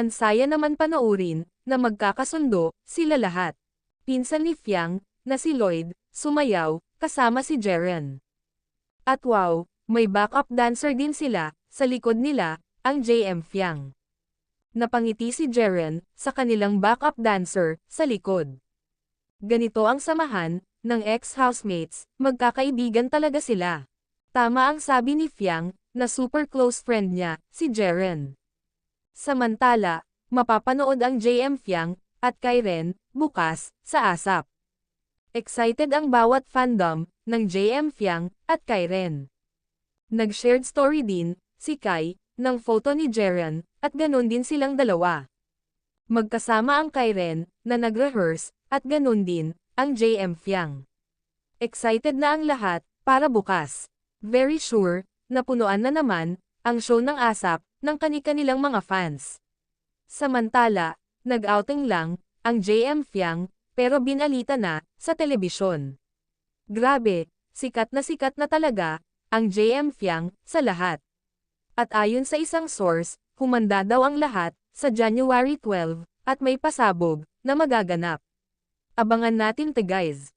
Ansaya naman panoorin, na magkakasundo, sila lahat. Pinsan ni Fiang, na si Lloyd, sumayaw, kasama si Jeren. At wow, may backup dancer din sila, sa likod nila, ang JM Fiang. Napangiti si Jeren, sa kanilang backup dancer, sa likod. Ganito ang samahan, ng ex-housemates, magkakaibigan talaga sila. Tama ang sabi ni Fiang, na super close friend niya, si Jeren. Samantala, mapapanood ang JM Fiang, at Kairen, bukas, sa ASAP. Excited ang bawat fandom, ng JM Fiang, at Kairen. Nag-shared story din, si Kai, ng photo ni Jeren, at ganun din silang dalawa. Magkasama ang Kairen, na nag-rehearse, at ganun din, ang JM Fiang. Excited na ang lahat, para bukas. Very sure, na punuan na naman, ang show ng ASAP, ng kani-kanilang mga fans. Samantala, nag-outing lang, ang JM Fiang, pero binalita na, sa telebisyon. Grabe, sikat na sikat na talaga, ang JM Fiang, sa lahat. At ayon sa isang source, humanda daw ang lahat, sa January 12, at may pasabog, na magaganap. Abangan natin te guys.